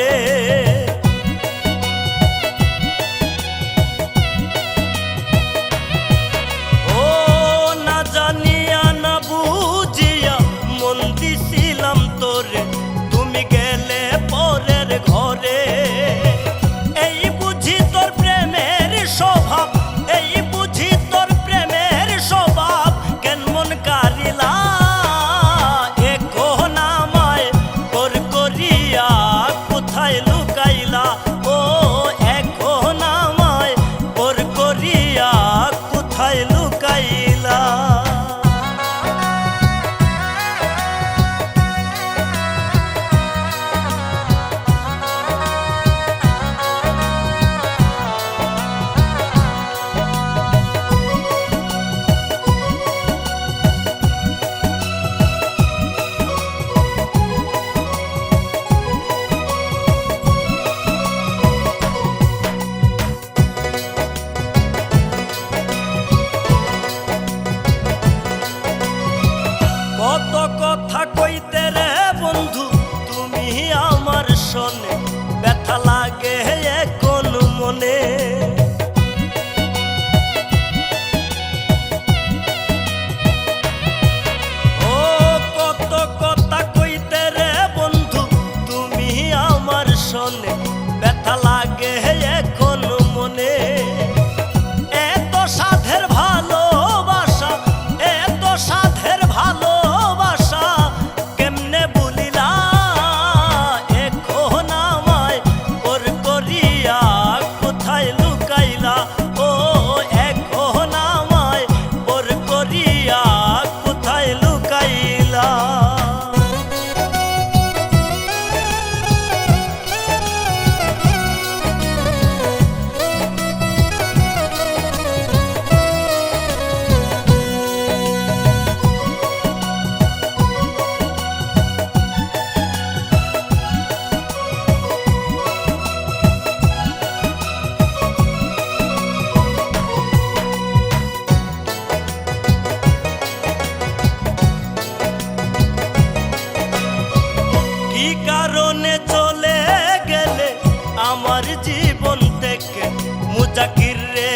fazer. ব্যথা কি কারণে চলে গেলে আমার জীবন থেকে মুজাকির রে